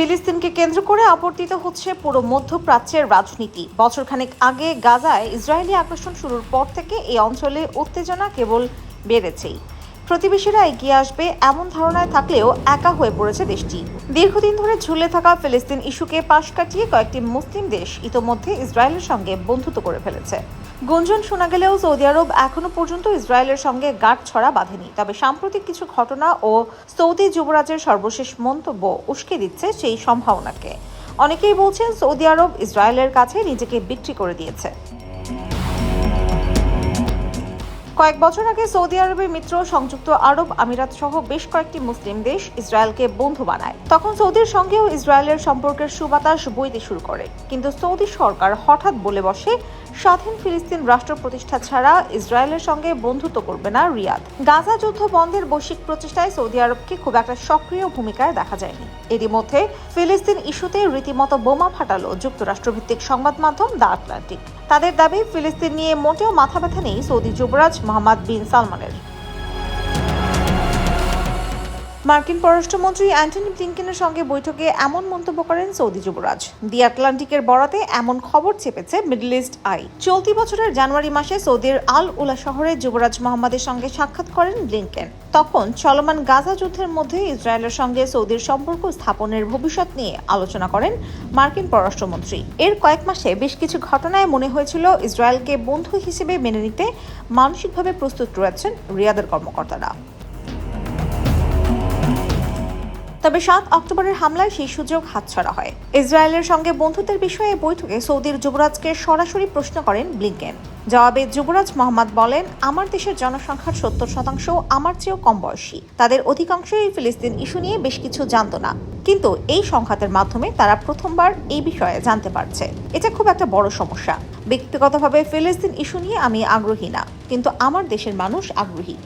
ফিলিস্তিনকে কেন্দ্র করে আবর্তিত হচ্ছে পুরো মধ্যপ্রাচ্যের রাজনীতি। বছরখানেক আগে গাজায় ইসরায়েলি আগ্রাসন শুরুর পর থেকে এই অঞ্চলে উত্তেজনা কেবল বেড়েছেই। প্রতিবেশীরা এগিয়ে আসবে এমন ধারণায় থাকলেও একা হয়ে পড়েছে দেশটি। দীর্ঘদিন ধরে ঝুলে থাকা ফিলিস্তিন ইস্যুকে পাশ কাটিয়ে কয়েকটি মুসলিম দেশ ইতোমধ্যে ইসরায়েলের সঙ্গে বন্ধুত্ব করে ফেলেছে। গুঞ্জন শোনা গেলেও সৌদি আরব এখনও পর্যন্ত ইসরায়েলের সঙ্গে গাঁট ছড়া বাঁধেনি। তবে সাম্প্রতিক কিছু ঘটনা ও সৌদি যুবরাজের সর্বশেষ মন্তব্য উস্কে দিচ্ছে সেই সম্ভাবনাকে। অনেকেই বলছেন সৌদি আরব ইসরায়েলের কাছে নিজেকে বিক্রি করে দিয়েছে। কয়েক বছর আগে সৌদি আরবের মিত্র, সংযুক্ত আরব আমিরাত সহ বেশ কয়েকটি মুসলিম দেশ ইসরায়েলকে বন্ধু বানায়। তখন সৌদির সঙ্গেও ইসরায়েলের সম্পর্কের সুবাতাস বইতে শুরু করে। কিন্তু সৌদি সরকার হঠাৎ বলে বসে স্বাধীন ফিলিস্তিন রাষ্ট্র প্রতিষ্ঠা ছাড়া ইসরায়েলের সঙ্গে বন্ধুত্ব করবে না রিয়াদ। গাজা যুদ্ধ বন্ধের বৈশ্বিক প্রচেষ্টায় সৌদি আরবকে খুব একটা সক্রিয় ভূমিকায় দেখা যায়নি। এরই মধ্যে ফিলিস্তিন ইস্যুতে রীতিমতো বোমা ফাটালো যুক্তরাষ্ট্রভিত্তিক সংবাদ মাধ্যম দ্য আটলান্টিক। তাদের দাবি, ফিলিস্তিন নিয়ে মোটেও মাথা ব্যথা নেই সৌদি যুবরাজ মোহাম্মদ বিন সালমানের। মার্কিন পররাষ্ট্রমন্ত্রী অ্যান্টনি ব্লিংকেনের সঙ্গে বৈঠকে এমন মন্তব্য করেন সৌদি যুবরাজ। দি আটলান্টিকের বরাতে এমন খবর চেপেছে মিডল ইস্ট আই। চলতি বছরের জানুয়ারি মাসে সৌদির আল উলা শহরে যুবরাজ মোহাম্মদের সঙ্গে সাক্ষাৎ করেন ব্লিংকেন। তখন চলমান গাজা যুদ্ধের মধ্যে ইসরায়েলের সঙ্গে সৌদির সম্পর্ক স্থাপনের ভবিষ্যৎ নিয়ে আলোচনা করেন মার্কিন পররাষ্ট্রমন্ত্রী। এর কয়েক মাসে বেশ কিছু ঘটনায় মনে হয়েছিল ইসরায়েলকে বন্ধু হিসেবে মেনে নিতে মানসিকভাবে প্রস্তুত রয়েছেন রিয়াদের কর্মকর্তারা। তবে সাত অক্টোবরের হামলায় সেই সুযোগ হাতছাড়া হয়। ইসরায়েলের সঙ্গে বন্ধুত্বের বিষয়ে বৈঠকে সৌদির যুবরাজকে সরাসরি প্রশ্ন করেন ব্লিংকেন। জবাবে যুবরাজ মোহাম্মদ বলেন, আমার দেশের জনসংখ্যার সত্তর শতাংশ আমার চেয়েও কম বয়সী। তাদের অধিকাংশই ফিলিস্তিন ইস্যু নিয়ে বেশ কিছু জানত না। কিন্তু এই সংঘাতের মাধ্যমে তারা প্রথমবার এই বিষয়ে জানতে পারছে। এটা খুব একটা বড় সমস্যা। ব্যক্তিগতভাবে ফিলিস্তিন ইস্যু নিয়ে আমি আগ্রহী না। কিন্তু আমার দেশের মানুষ আগ্রহী।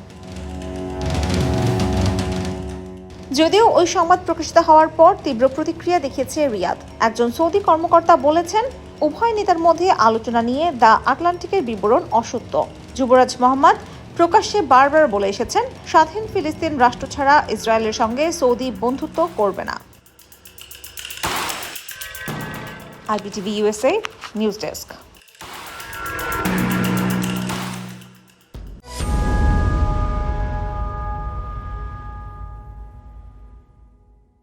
যদিও ওই সংবাদ প্রকাশিত হওয়ার পর তীব্র প্রতিক্রিয়া দেখিয়েছে রিয়াদ। একজন সৌদি কর্মকর্তা বলেছেন, উভয় নেতার মধ্যে আলোচনা নিয়ে দ্য আটলান্টিকের বিবরণ অসত্য। যুবরাজ মোহাম্মদ প্রকাশ্যে বারবার বলে এসেছেন, স্বাধীন ফিলিস্তিন রাষ্ট্র ছাড়া ইসরায়েলের সঙ্গে সৌদি বন্ধুত্ব করবে না। IBTV USA news desk.